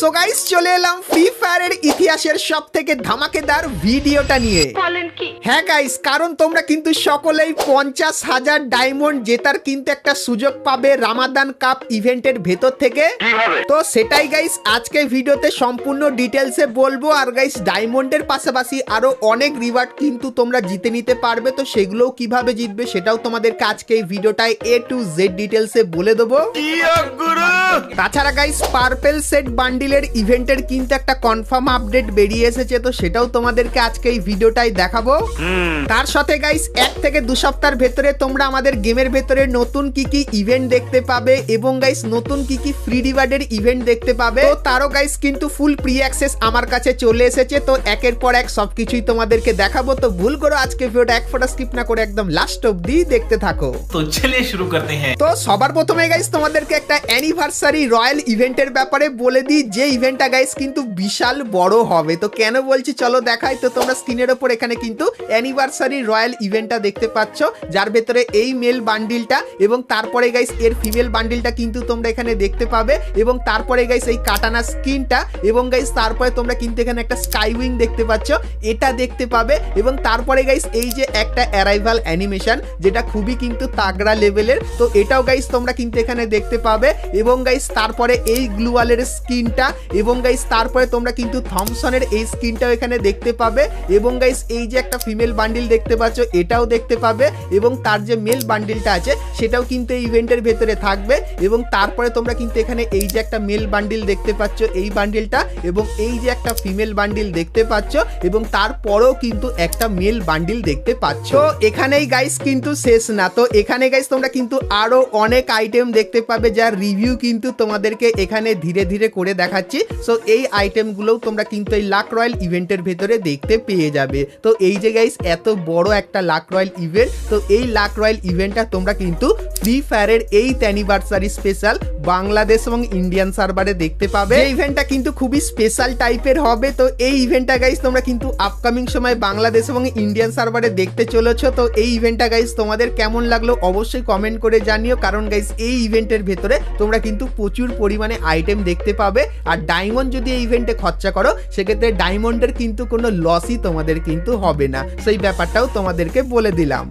So guys চলে এলাম free ফায়ারের ইতিহাসের সব থেকে ধামাকেদার ভিডিওটা নিয়ে। হ্যাঁ গাইস কারণ তোমরা কিন্তু সকলেই পঞ্চাশ হাজার ডায়মন্ড জেতার কিন্তু একটা সুযোগ পাবে রামাদান কাপ ইভেন্টের ভেতর থেকে। তো সেটাই গাইস আজকে ভিডিওতে সম্পূর্ণ ডিটেলসে বলব। আর গাইস ডায়মন্ডের পাশাপাশি আরও অনেক রিওয়ার্ড কিন্তু তোমরা জিতে নিতে পারবে। তো সেগুলোও কীভাবে জিতবে সেটাও তোমাদেরকে আজকে এই ভিডিওটায় এ টু জেড ডিটেলসে বলে দেবো। তাছাড়া গাইস পার্পেল সেট ক্যান্ডিলের ইভেন্টের কিন্তু একটা কনফার্ম আপডেট বেরিয়ে এসেছে তো সেটাও তোমাদেরকে আজকে এই ভিডিওটাই দেখাবো। তার সাথে গাইস এক থেকে দু সপ্তাহের ভেতরে তোমরা আমাদের গেমের ভেতরে নতুন কি কি ইভেন্ট দেখতে পাবে এবং গাইস নতুন কি কি ফ্রি রিওয়ার্ডের ইভেন্ট দেখতে পাবে। তো তারও গাইস কিন্তু ফুল প্রি অ্যাক্সেস আমার কাছে চলে এসেছে তো একের পর এক সবকিছুই তোমাদেরকে দেখাবো। তো ভুল করো আজকে ভিডিওটা এক ফোটা স্কিপ না করে একদম লাস্ট অবধি দেখতে থাকো। তো চলে শুরু করতে হ্যাঁ। তো সবার প্রথমে গাইস তোমাদেরকে একটা অ্যানিভার্সারি রয়্যাল ইভেন্টের ব্যাপারে বলে দিই যে ইভেন্টটা গাইস কিন্তু বিশাল বড় হবে। তো কেন বলছি? চলো দেখাই। তো তোমরা স্ক্রিনের ওপর এখানে কিন্তু অ্যানিভার্সারি রয়্যাল ইভেন্টটা দেখতে পাচ্ছ। যার ভেতরে এই মেল বান্ডিলটা এবং তারপরে গাইস এর ফিমেল বান্ডিলটা কিন্তু তোমরা এখানে দেখতে পাবে এবং তারপরে গাইস এই কাটানা স্কিনটা এবং গাইস তারপরে তোমরা কিন্তু এখানে একটা স্কাই উইং দেখতে পাচ্ছ। এটা দেখতে পাবে এবং তারপরে গাইস এই যে একটা অ্যারাইভাল অ্যানিমেশন যেটা খুবই কিন্তু তাগড়া লেভেলের তো এটাও গাইস তোমরা কিন্তু এখানে দেখতে পাবে এবং গাইস তারপরে এই গ্লুয়ালের স্কিনটা এবং গাইস তারপরে তোমরা কিন্তু থমসনের এই স্কিনটাও এখানে দেখতে পাবে। এবং গাইস এই যে একটা ফিমেল বান্ডিল দেখতে পাচ্ছ, এটাও দেখতে পাবে। এবং তার যে মেল বান্ডিলটা আছে, সেটাও কিন্তু এই ইভেন্টের ভেতরে থাকবে। এবং তারপরে তোমরা কিন্তু এখানে এই যে একটা মেল বান্ডিল দেখতে পাচ্ছ, এই বান্ডিলটা এবং এই যে একটা ফিমেল বান্ডিল দেখতে পাচ্ছ, এবং তারপরেও কিন্তু একটা মেল বান্ডিল দেখতে পাচ্ছ। এখানেই গাইস কিন্তু শেষ না। তো এখানে গাইস তোমরা কিন্তু আরও অনেক আইটেম দেখতে পাবে, যার রিভিউ কিন্তু তোমাদেরকে এখানে ধীরে ধীরে করে দেখাচ্ছি। সো এই আইটেমগুলোও তোমরা কিন্তু এই লাক রয়্যাল ইভেন্টের ভেতরে দেখতে পেয়ে যাবে। তো এই যে গাইস এত বড় একটা লাক রয়্যাল ইভেন্ট তো এই লাক রয়্যাল ইভেন্টটা তোমরা কিন্তু ফ্রি ফায়ারের এই অ্যানিভার্সারি স্পেশাল বাংলাদেশ এবং ইন্ডিয়ান সার্ভারে দেখতে পাবে। এই ইভেন্টটা কিন্তু খুবই স্পেশাল টাইপের হবে, তো এই ইভেন্টটা গাইস তোমরা কিন্তু আপকামিং সময় বাংলাদেশ এবং ইন্ডিয়ান সার্ভারে দেখতে চলেছো। তো এই ইভেন্টটা গাইস তোমাদের কেমন লাগল অবশ্যই কমেন্ট করে জানিও, কারণ গাইস এই ইভেন্টের ভেতরে তোমরা কিন্তু প্রচুর পরিমাণে আইটেম দেখতে পাবে। আর ডায়মন্ড যদি এই ইভেন্টে খরচা করো, সেক্ষেত্রে ডায়মন্ডের কিন্তু কোনো লসই তোমাদের কিন্তু হবে না। সেই ব্যাপারটাও তোমাদেরকে বলে দিলাম।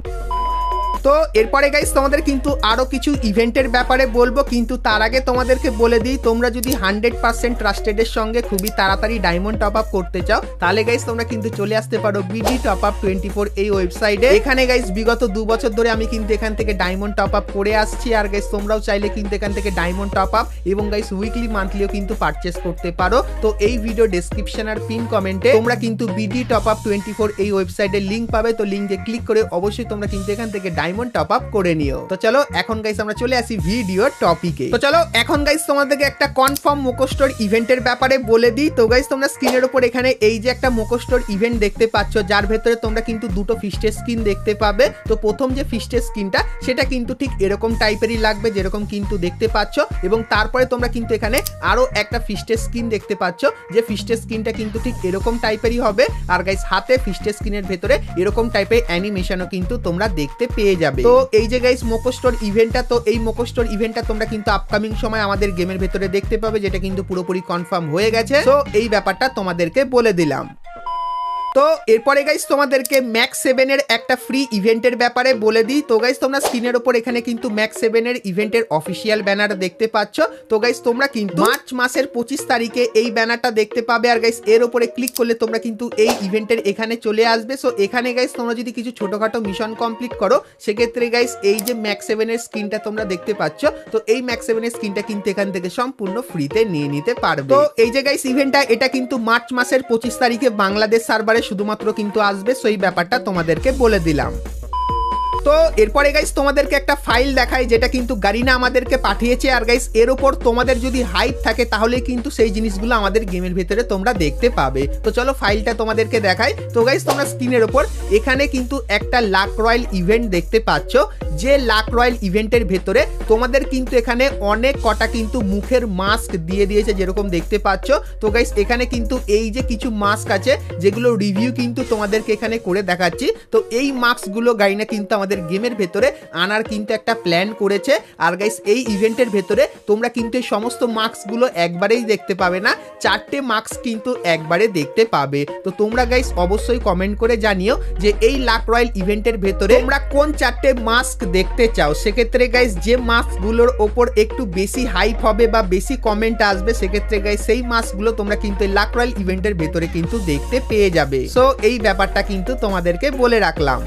তো এরপরে গাইস তোমাদের কিন্তু আরও কিছু ইভেন্টের ব্যাপারে বলব, কিন্তু তার আগে তোমাদেরকে বলে দিই, তোমরা যদি হান্ড্রেড পার্সেন্ট ট্রাস্টেডের সঙ্গে খুবই তাড়াতাড়ি ডায়মন্ড টপ আপ করতে চাও, তাহলে গাইস তোমরা কিন্তু চলে আসতে পারো BD top up twenty four এই ওয়েবসাইটে এখানে গাইস বিগত দু বছর ধরে আমি কিন্তু এখান থেকে ডায়মন্ড টপ আপ করে আসছি, আর গাইস তোমরাও চাইলে কিন্তু এখান থেকে ডায়মন্ড টপ আপ এবং গাইস উইকলি মান্থলিও কিন্তু পারচেস করতে পারো। তো এই ভিডিও ডেসক্রিপশন আর পিন কমেন্টে তোমরা কিন্তু BD top up twenty four এই ওয়েবসাইটের লিঙ্ক পাবে, তো লিঙ্কে ক্লিক করে অবশ্যই তোমরা কিন্তু এখান থেকে ডায়মন্ড টপ আপ করে নিও। তো চলো, এখন গাইস আমরা চলে আসি ভিডিও টপিকে তো চলো, এখন গাইস তোমাদেরকে একটা কনফার্ম মোকোস্টোর ইভেন্টের ব্যাপারে বলে দিই। তো গাইস তোমরা স্ক্রিনের উপর এখানে এই যে একটা মোকোস্টোর ইভেন্ট দেখতে পাচ্ছ, যার ভেতরে তোমরা কিন্তু দুটো ফিস্টের স্কিন দেখতে পাবে। তো প্রথম যে ফিস্টের স্কিনটা সেটা কিন্তু ঠিক এরকম টাইপেরই লাগবে, যেরকম কিন্তু দেখতে পাচ্ছ। এবং তারপরে তোমরা কিন্তু এখানে আরও একটা ফিস্টের স্কিন দেখতে পাচ্ছ, যে ফিস্টের স্কিনটা কিন্তু ঠিক এরকম টাইপেরই হবে। আর গাইস হাতে ফিস্টের স্কিনের ভেতরে এরকম টাইপের অ্যানিমেশনও কিন্তু তোমরা দেখতে পেয়ে যাবে। তো এই যে গাইস মোকোস্টোর ইভেন্টটা তো এই মোকোস্টোর ইভেন্টটা তোমরা কিন্তু আপকামিং সময় আমাদের গেমের ভেতরে দেখতে পাবে, যেটা কিন্তু পুরোপুরি কনফার্ম হয়ে গেছে। তো এই ব্যাপারটা তোমাদেরকে বলে দিলাম। তো এরপরে গাইস তোমাদেরকে ম্যাক্স সেভেনের একটা ফ্রি ইভেন্টের ব্যাপারে বলে দিই। তো গাইস তোমরা স্ক্রিনের ওপর এখানে কিন্তু ম্যাক্স সেভেনের ইভেন্টের অফিসিয়াল ব্যানার দেখতে পাচ্ছ। তো গাইস তোমরা কিন্তু মার্চ মাসের পঁচিশ তারিখে এই ব্যানারটা দেখতে পাবে। আর গাইস এর ওপরে ক্লিক করলে তোমরা কিন্তু এই ইভেন্টের এখানে চলে আসবে। সো এখানে গাইস তোমরা যদি কিছু ছোটখাটো মিশন কমপ্লিট করো, সেক্ষেত্রে গাইস এই যে ম্যাক্স সেভেনের স্ক্রিনটা তোমরা দেখতে পাচ্ছ। তো এই ম্যাক্স সেভেনের স্ক্রিনটা কিন্তু এখান থেকে সম্পূর্ণ ফ্রিতে নিয়ে নিতে পারবে। তো এই যে গাইস ইভেন্টটা এটা কিন্তু মার্চ মাসের পঁচিশ তারিখে বাংলাদেশ সার্ভারে শুধুমাত্র কিন্তু আসবে সেই ব্যাপারটা তোমাদেরকে বলে দিলাম। তো এরপরে গাইস তোমাদেরকে একটা ফাইল দেখাই, যেটা কিন্তু গারিনা আমাদেরকে পাঠিয়েছে। আর গাইস এর ওপর তোমাদের যদি হাইপ থাকে, তাহলে কিন্তু সেই জিনিসগুলো আমাদের গেমের ভেতরে তোমরা দেখতে পাবে। তো চলো ফাইলটা তোমাদেরকে দেখাই। তো গাইস তোমরা স্ক্রিনের ওপর এখানে কিন্তু একটা লাক রয়্যাল ইভেন্ট দেখতে পাচ্ছ। যে লাক রয়্যাল ইভেন্টের ভেতরে তোমাদের কিন্তু এখানে অনেক কটা কিন্তু মুখের মাস্ক দিয়ে দিয়েছে, যেরকম দেখতে পাচ্ছ। তো গাইস এখানে কিন্তু এই যে কিছু মাস্ক আছে, যেগুলো রিভিউ কিন্তু তোমাদেরকে এখানে করে দেখাচ্ছি। তো এই মাস্কগুলো গাইনা কিন্তু আমাদের তোমাদের গেমের ভেতরে আনার কিন্তু একটা প্ল্যান করেছে। আর গাইস এই ইভেন্টের ভেতরে তোমরা কিন্তু এই সমস্ত মার্কসগুলো একবারেই দেখতে পাবে না। চারটে মার্কস কিন্তু একবারে দেখতে পাবে। তো তোমরা গাইস অবশ্যই কমেন্ট করে জানিও যে এই লাক রয়্যাল ইভেন্টের ভেতরে তোমরা কোন চারটে মাস্ক দেখতে চাও? সেক্ষেত্রে গাইস যে মাস্কগুলোর ওপর একটু বেশি হাইপ হবে বা বেশি কমেন্ট আসবে, সেক্ষেত্রে গাইস সেই মাস্কগুলো তোমরা কিন্তু এই লাক রয়্যাল ইভেন্টের ভেতরে কিন্তু দেখতে পেয়ে যাবে। সো এই ব্যাপারটা কিন্তু তোমাদেরকে বলে রাখলাম।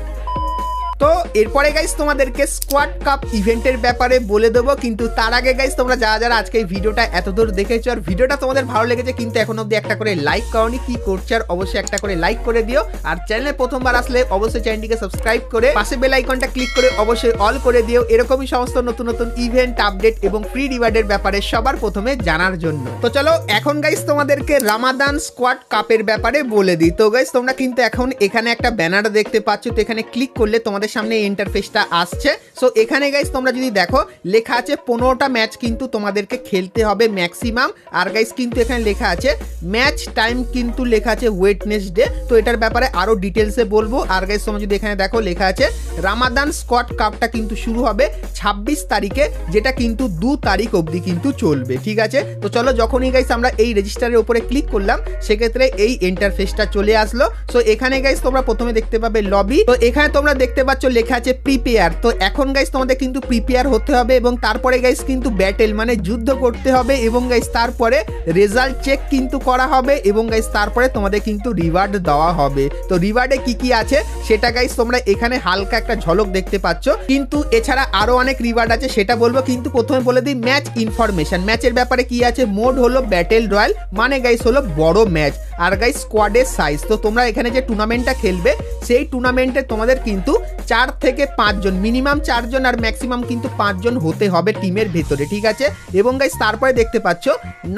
তো এরপরে গাইস তোমাদেরকে স্কোয়াড কাপ ইভেন্টের ব্যাপারে বলে দেবো, কিন্তু তার আগে গাইস তোমরা যারা যারা আজকে এই ভিডিওটা এতদূর দেখেছ আর ভিডিওটা তোমাদের ভালো লেগেছে কিন্তু এখন অব্দি একটা করে লাইক করনি, কি করছে আর অবশ্যই একটা করে লাইক করে দিও। আর চ্যানেলে প্রথমবার আসলে অবশ্যই চ্যানেলটিকে সাবস্ক্রাইব করে পাশে বেল আইকনটা ক্লিক করে অবশ্যই অল করে দিও। এরকমই সমস্ত নতুন নতুন ইভেন্ট আপডেট এবং ফ্রি রিওয়ার্ডের ব্যাপারে সবার প্রথমে জানার জন্য। তো চলো এখন গাইস তোমাদেরকে রামাদান স্কোয়াড কাপের ব্যাপারে বলে দিই। তো গাইস তোমরা কিন্তু এখন এখানে একটা ব্যানার দেখতে পাচ্ছ, তো এখানে ক্লিক করলে তোমাদের সামনে ইন্টারফেসটা আসছে। সো এখানে গাইস তোমরা যদি দেখো, লেখা আছে পনেরোটা ম্যাচ কিন্তু তোমাদেরকে খেলতে হবে ম্যাক্সিমাম আর গাইস কিন্তু এখানে লেখা আছে ম্যাচ টাইম কিন্তু লেখা আছে ওয়েটনেসডে তো এটার ব্যাপারে আরও ডিটেলসে বলব। আর গাইস তোমরা যদি এখানে দেখো, লেখা আছে রামাদান স্কট কাপটা কিন্তু শুরু হবে ছাব্বিশ তারিখে, যেটা কিন্তু দু তারিখ অবধি কিন্তু চলবে। ঠিক আছে? তো চলো, যখনই গাইস আমরা এই রেজিস্টারের উপরে ক্লিক করলাম, সেক্ষেত্রে এই ইন্টারফেসটা চলে আসলো। সো এখানে গাইস তোমরা প্রথমে দেখতে পাবে লবি তো এখানে তোমরা দেখতে পাচ্ছ, লেখা আছে প্রিপেয়ার তো এখন গাইস তোমাদের কিন্তু প্রিপেয়ার হতে হবে এবং তারপরে গাইস কিন্তু ব্যাটেল মানে যুদ্ধ করতে হবে এবং গাইস তারপরে রেজাল্ট চেক কিন্তু করা হবে এবং গাইস তারপরে তোমাদের কিন্তু রিওয়ার্ড দেওয়া হবে। তো রিওয়ার্ডে কি কি আছে? সেটা গাইস তোমরা এখানে হালকা একটা ঝলক দেখতে পাচ্ছ। কিন্তু এছাড়া আরও অনেক রিওয়ার্ড আছে, সেটা বলব। কিন্তু প্রথমে বলে দিই ম্যাচ ইনফরমেশন ম্যাচের ব্যাপারে কি আছে? মোড হলো ব্যাটেল রয়্যাল মানে গাইস হলো বড় ম্যাচ আর গাইস স্কোয়াডের সাইজ তো তোমরা এখানে যে টুর্নামেন্টটা খেলবে, সেই টুর্নামেন্টে তোমাদের কিন্তু চার থেকে পাঁচজন মিনিমাম চারজন আর ম্যাক্সিমাম কিন্তু পাঁচজন হতে হবে টিমের ভেতরে, ঠিক আছে? এবং গাইস তারপরে দেখতে পাচ্ছ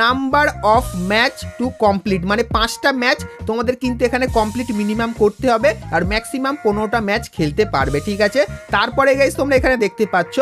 number of match to complete মানে পাঁচটা ম্যাচ তোমাদের কিন্তু এখানে কমপ্লিট মিনিমাম করতে হবে আর ম্যাক্সিমাম পনেরোটা ম্যাচ খেলতে পারবে, ঠিক আছে? তারপরে গাইস তোমরা এখানে দেখতে পাচ্ছ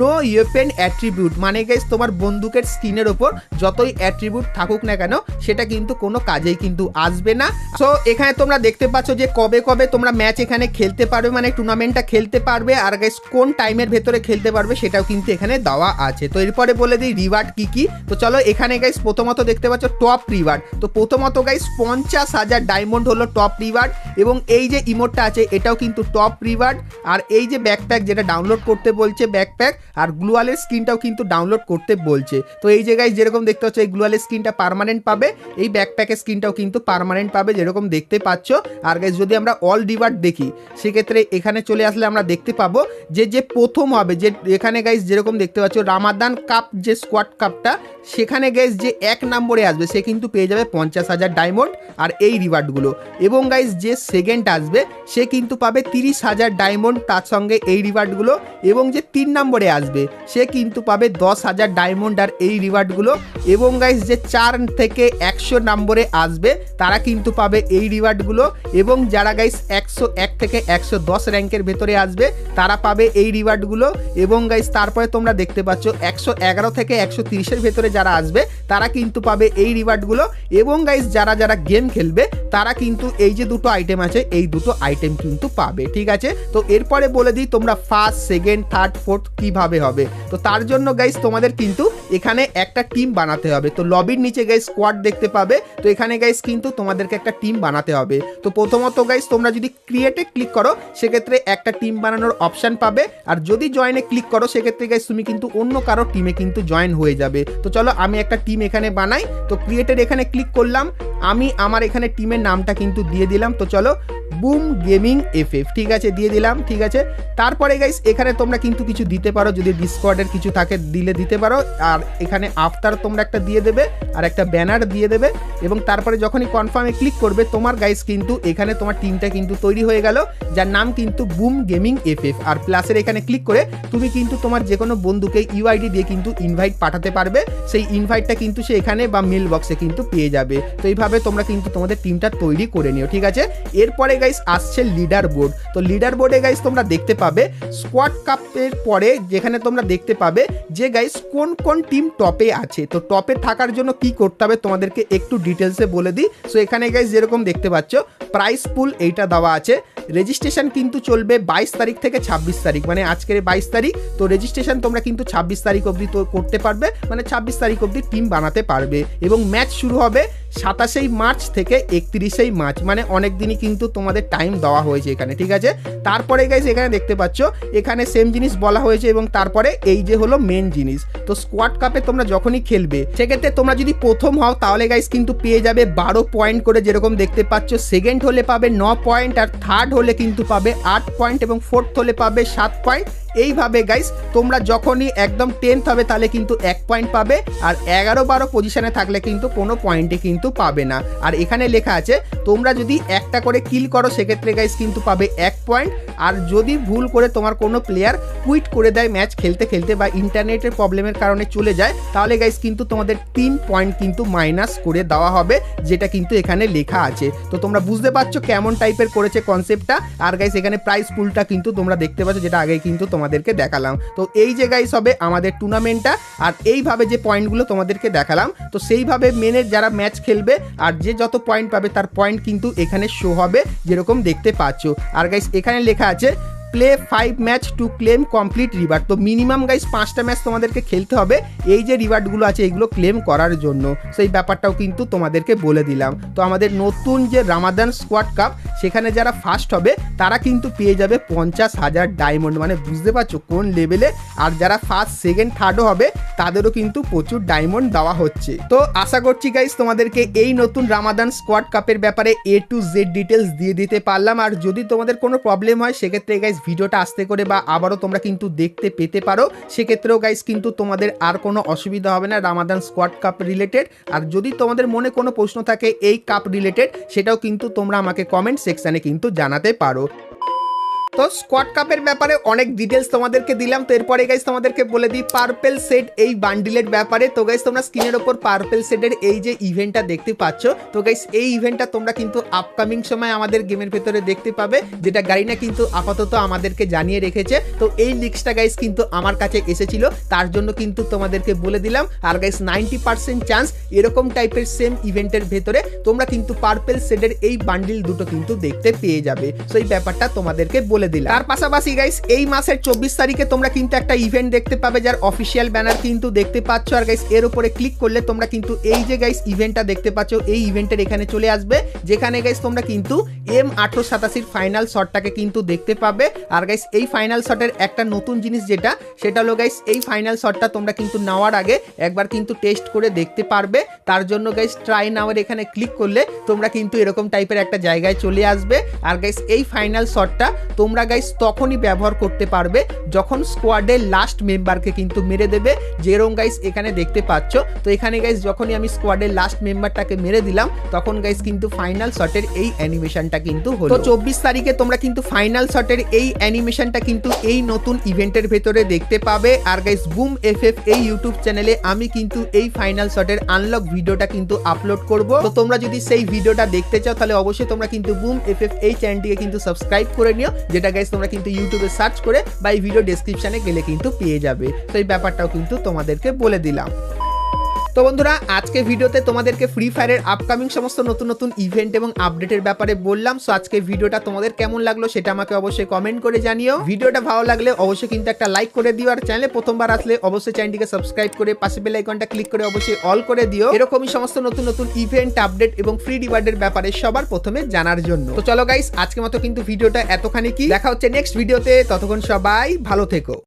নো ইয়েপেন অ্যাট্রিবিউট মানে গাইজ তোমার বন্দুকের স্ক্রিনের ওপর যতই অ্যাট্রিবিউট থাকুক না কেন, সেটা কিন্তু কোনো কাজেই কিন্তু আসবে না। সো এখানে তোমরা দেখতে পাচ্ছ যে কবে কবে তোমরা ম্যাচ এখানে খেলতে পারবে মানে টুর্নামেন্টটা খেলতে পারবে আর গাইস কোন টাইমের ভেতরে খেলতে পারবে সেটাও কিন্তু এখানে দেওয়া আছে। তো এরপরে বলে দিই রিওয়ার্ড কি কি। তো চলো এখানে গাইস প্রথমত দেখতে পাচ্ছ টপ রিওয়ার্ড তো প্রথমত গাইস পঞ্চাশ হাজার ডায়মন্ড হলো টপ রিওয়ার্ড এবং এই যে ইমোটটা আছে, এটাও কিন্তু টপ রিওয়ার্ড আর এই যে ব্যাকপ্যাক যেটা ডাউনলোড করতে বলছে ব্যাকপ্যাক আর গ্লুয়ালের স্ক্রিনটাও কিন্তু ডাউনলোড করতে বলছে। তো এই জায়গায় যেরকম দেখতে পাচ্ছ, এই গ্লুয়ালের স্ক্রিনটা পার্মানেন্ট পাবে, এই ব্যাকপ্যাকের স্ক্রিনটাও কিন্তু পারমানেন্ট পাবে, যেরকম দেখতে পাচ্ছ। আর গাইস যদি আমরা অল রিওয়ার্ড দেখি, সেক্ষেত্রে এখানে চলে আসলে আমরা দেখতে পাবো যে যে প্রথম হবে, যে এখানে গাইস যেরকম দেখতে পাচ্ছ রামাদান কাপ যে স্কোয়াড কাপটা সেখানে গাইস যে এক নম্বরে আসবে, সে কিন্তু পেয়ে যাবে পঞ্চাশ হাজার ডায়মন্ড আর এই রিওয়ার্ডগুলো এবং গাইস যে সেকেন্ড আসবে, সে কিন্তু পাবে তিরিশ হাজার ডায়মন্ড তার সঙ্গে এই রিওয়ার্ডগুলো এবং যে তিন নম্বরে আসবে, সে কিন্তু পাবে দশ হাজার ডায়মন্ড আর এই রিওয়ার্ডগুলো এবং গাইস যে চার থেকে একশো নম্বরে আসবে, তারা কিন্তু পাবে এই রিওয়ার্ডগুলো এবং যারা গাইস একশো এক থেকে একশো দশ র্যাঙ্কের ভেতরে আসবে, তারা পাবে এই রিওয়ার্ডগুলো এবং গাইস তারপরে তোমরা দেখতে পাচ্ছ একশো এগারো থেকে একশো তিরিশের ভেতরে যারা আসবে, তারা কিন্তু পাবে এই রিওয়ার্ডগুলো এবং গাইস যারা যারা গেম খেলবে, তারা কিন্তু এই যে দুটো আইটেম আছে, এই দুটো আইটেম কিন্তু পাবে, ঠিক আছে? তো এরপরে বলে দিই তোমরা ফার্স্ট সেকেন্ড থার্ড ফোর্থ কীভাবে হবে। তো তার জন্য গাইস তোমাদের কিন্তু এখানে একটা টিম বানাতে হবে। তো লবির নিচে গাইস স্কোয়াড দেখতে পাবে। তো এখানে গাইস কিন্তু তোমাদেরকে একটা টিম বানাতে হবে। তো প্রথমত গাইস তোমরা যদি ক্রিয়েটে ক্লিক করো, সেক্ষেত্রে একটা টিম বানানোর অপশন পাবে। আর যদি জয়েনে ক্লিক করো, সেক্ষেত্রে গাইস তুমি কিন্তু অন্য কারও টিমে কিন্তু জয়েন হয়ে যাবে। তো চলো, আমি একটা টিম এখানে বানাই। তো ক্রিয়েটেড এখানে ক্লিক করলাম। আমি আমার এখানে টিমের নামটা কিন্তু দিয়ে দিলাম। তো চলো বুম গেমিং এফ এফ ঠিক আছে, দিয়ে দিলাম, ঠিক আছে। তারপরে গাইস এখানে তোমরা কিন্তু কিছু দিতে পারো। যদি ডিসকর্ডের কিছু থাকে, দিলে দিতে পারো। আর এখানে আফতার তোমরা একটা দিয়ে দেবে, আর একটা ব্যানার দিয়ে দেবে। এবং তারপরে যখনই কনফার্মে ক্লিক করবে, তোমার গাইস কিন্তু এখানে তোমার টিমটা কিন্তু তৈরি হয়ে গেল, যার নাম কিন্তু বুম গেমিং এফ এফ আর প্লাসের এখানে ক্লিক করে তুমি কিন্তু তোমার যে কোনো বন্ধুকে ইউআইডি দিয়ে কিন্তু ইনভাইট পাঠাতে পারবে। সেই ইনভাইটটা কিন্তু সে এখানে বা মেল বক্সে কিন্তু পেয়ে যাবে। তো এইভাবে তোমরা কিন্তু তোমাদের টিমটা তৈরি করে নিও, ঠিক আছে? এরপরে গাইস আসছে লিডার বোর্ড তো লিডার বোর্ডে গাইস তোমরা দেখতে পাবে স্কোয়াড কাপের পরে যেখানে তোমরা দেখতে পাবে যে গাইস কোন কোন টিম টপে আছে। তো টপে থাকার জন্য কি করতে হবে তোমাদেরকে একটু ডিটেলসে বলে দিই। সো এখানে গাইস যেরকম দেখতে পাচ্ছ প্রাইস পুল এইটা দেওয়া আছে। রেজিস্ট্রেশন কিন্তু চলবে বাইশ তারিখ থেকে ছাব্বিশ তারিখ। মানে আজকের বাইশ তারিখ, তো রেজিস্ট্রেশন তোমরা কিন্তু ছাব্বিশ তারিখ অবধি তো করতে পারবে মানে ছাব্বিশ তারিখ অবধি টিম বানাতে পারবে। এবং ম্যাচ শুরু হবে সাতাশেই মার্চ থেকে একত্রিশেই মার্চ মানে অনেক দিনই কিন্তু তোমাদের টাইম দেওয়া হয়েছে এখানে, ঠিক আছে? তারপরে গাইজ এখানে দেখতে পাচ্ছ, এখানে সেম জিনিস বলা হয়েছে এবং তারপরে এই যে হলো মেন জিনিস। তো স্কোয়াড কাপে তোমরা যখনই খেলবে, সেক্ষেত্রে তোমরা যদি প্রথম হও, তাহলে গাইজ কিন্তু পেয়ে যাবে বারো পয়েন্ট করে যেরকম দেখতে পাচ্ছ। সেকেন্ড হলে পাবে ন পয়েন্ট আর থার্ড হলে কিন্তু পাবে আট পয়েন্ট এবং ফোর্থ হলে পাবে সাত পয়েন্ট এইভাবে গাইস তোমরা যখনই একদম টেন্থ হবে তাহলে কিন্তু এক পয়েন্ট পাবে আর এগারো বারো পজিশনে থাকলে কিন্তু কোনো পয়েন্টে কিন্তু পাবে না। আর এখানে লেখা আছে, তোমরা যদি একটা করে কিল করো সেক্ষেত্রে গাইস কিন্তু পাবে এক পয়েন্ট আর যদি ভুল করে তোমার কোনো প্লেয়ার কুইট করে দেয় ম্যাচ খেলতে খেলতে বা ইন্টারনেটের প্রবলেমের কারণে চলে যায়, তাহলে গাইস কিন্তু তোমাদের তিন পয়েন্ট কিন্তু মাইনাস করে দেওয়া হবে, যেটা কিন্তু এখানে লেখা আছে। তো তোমরা বুঝতে পারছ কেমন টাইপের করেছে কনসেপ্টটা আর গাইস এখানে প্রাইস পুলটা কিন্তু তোমরা দেখতে পাচ্ছ, যেটা আগে কিন্তু তোমাদেরকে দেখালাম। তো এই যে গাইস হবে আমাদের টুর্নামেন্টটা আর এইভাবে যে পয়েন্টগুলো তোমাদেরকে দেখালাম, তো সেইভাবে মেনের যারা ম্যাচ খেলবে, আর যে যত পয়েন্ট পাবে তার পয়েন্ট কিন্তু এখানে শো হবে, যেরকম দেখতে পাচ্ছ। আর গাইস এখানে লেখা আছে play five match to claim complete reward তো মিনিমাম গাইস পাঁচটা ম্যাচ তোমাদেরকে খেলতে হবে, এই যে রিওয়ার্ডগুলো আছে এগুলো ক্লেম করার জন্য। সেই ব্যাপারটাও কিন্তু তোমাদেরকে বলে দিলাম। তো আমাদের নতুন যে রামাদান স্কোয়াড কাপ সেখানে যারা ফার্স্ট হবে, তারা কিন্তু পেয়ে যাবে পঞ্চাশ হাজার ডায়মন্ড মানে বুঝতে পারছ কোন লেভেলে আর যারা ফার্স্ট সেকেন্ড থার্ডও হবে, তাদেরও কিন্তু প্রচুর ডায়মন্ড দেওয়া হচ্ছে। তো আশা করছি গাইস তোমাদেরকে এই নতুন রামাদান স্কোয়াড কাপের ব্যাপারে এ টু জেড ডিটেলস দিয়ে দিতে পারলাম। আর যদি তোমাদের কোনো প্রবলেম হয়, সেক্ষেত্রে গাইস ভিডিওটা আসতে করে বা আবারও তোমরা কিন্তু দেখতে পেতে পারো। সেক্ষেত্রেও গাইস কিন্তু তোমাদের আর কোনো অসুবিধা হবে না রামাদান স্কোয়াড কাপ রিলেটেড আর যদি তোমাদের মনে কোনো প্রশ্ন থাকে, এই কাপ রিলেটেড সেটাও কিন্তু তোমরা আমাকে কমেন্ট সেকশানে কিন্তু জানাতে পারো। তো স্কোয়াড কাপের ব্যাপারে অনেক ডিটেলস তোমাদেরকে দিলাম। তো এরপরে গাইস তোমাদেরকে বলে দিই পার্পেল সেট এই বান্ডিলের ব্যাপারে। তো গাইস তোমরা স্ক্রিনের ওপর পার্পেল সেটের এই যে ইভেন্টটা দেখতে পাচ্ছ, তো গাইস এই ইভেন্টটা তোমরা কিন্তু আপকামিং সময় আমাদের গেমের ভেতরে দেখতে পাবে, যেটা গাড়িনা কিন্তু আপাতত আমাদেরকে জানিয়ে রেখেছে। তো এই লিক্সটা গাইস কিন্তু আমার কাছে এসেছিল, তার জন্য কিন্তু তোমাদেরকে বলে দিলাম। আর গাইস নাইনটি পার্সেন্ট চান্স এরকম টাইপের সেম ইভেন্টের ভেতরে তোমরা কিন্তু পার্পেল সেটের এই বান্ডিল দুটো কিন্তু দেখতে পেয়ে যাবে। তো এই ব্যাপারটা তোমাদেরকে বলে দিলাম। তার পাশাপাশি গাইস এই মাসের চব্বিশ তারিখে তোমরা কিন্তু একটা ইভেন্ট দেখতে পাবে যার অফিসিয়াল ব্যানার কিন্তু দেখতে পাচ্ছ। আর গাইস এর উপরে ক্লিক করলে তোমরা কিন্তু এই যে গাইস ইভেন্টটা দেখতে পাচ্ছ, এই ইভেন্টের এখানে চলে আসবে, যেখানে গাইস তোমরা কিন্তু এম আঠারো সাতাশির ফাইনাল শটটাকে কিন্তু দেখতে পাবে। আর গাইস এই ফাইনাল শটের একটা নতুন জিনিস যেটা, সেটা হলো গাইস এই ফাইনাল শটটা তোমরা কিন্তু নেওয়ার আগে একবার কিন্তু টেস্ট করে দেখতে পারবে। তার জন্য গাইস ট্রাই নাওয়ার এখানে ক্লিক করলে তোমরা কিন্তু এরকম টাইপের একটা জায়গায় চলে আসবে। আর গাইস এই ফাইনাল শটটা তোমরা গাইস তখনই ব্যবহার করতে পারবে যখন স্কোয়াডের লাস্ট মেম্বারকে কিন্তু মেরে দেবে। যেরকম গাইস এখানে দেখতে পাচ্ছ, তো এখানে গাইস যখনই আমি স্কোয়াডের লাস্ট মেম্বারটাকে মেরে দিলাম, তখন গাইস কিন্তু ফাইনাল শটের এই অ্যানিমেশনটা কিন্তু হলো। তো চব্বিশ তারিখে তোমরা কিন্তু ফাইনাল শটের এই অ্যানিমেশনটা কিন্তু এই নতুন ইভেন্টের ভেতরে দেখতে পাবে। আর গাইস বুম এফ এফ এই ইউটিউব চ্যানেলে আমি কিন্তু এই ফাইনাল শটের আনলক ভিডিওটা কিন্তু আপলোড করব। তো তোমরা যদি সেই ভিডিওটা দেখতে চাও, তাহলে অবশ্যই তোমরা কিন্তু বুম এফ এফ এই চ্যানেলটিকে কিন্তু সাবস্ক্রাইব করে নিও। যেটা গাইস তোমরা কিন্তু ইউটিউবে সার্চ করে বা এই ভিডিও ডেসক্রিপশনে গেলে কিন্তু পেয়ে যাবে। তো এই ব্যাপারটাও কিন্তু তোমাদেরকে বলে দিলাম। তো বন্ধুরা আজকে ভিডিওতে তোমাদেরকে ফ্রি ফায়ারের আপকামিং সমস্ত নতুন নতুন ইভেন্ট এবং আপডেটের ব্যাপারে বললাম। সো আজকে ভিডিওটা তোমাদের কেমন লাগল সেটা আমাকে অবশ্যই কমেন্ট করে জানিও। ভিডিওটা ভালো লাগলে অবশ্যই কিন্তু একটা লাইক করে দিও আর চ্যানেলে প্রথমবার আসলে অবশ্যই চ্যানেলটিকে সাবস্ক্রাইব করে পাশে বেল আইকনটা ক্লিক করে অবশ্যই অল করে দিও। এরকমই সমস্ত নতুন নতুন ইভেন্ট আপডেট এবং ফ্রি রিওয়ার্ডের ব্যাপারে সবার প্রথমে জানার জন্য। তো চলো গাইস আজকে মতো কিন্তু ভিডিওটা এতখানি কি? দেখা হচ্ছে নেক্সট ভিডিওতে ততক্ষণ সবাই ভালো থেকো।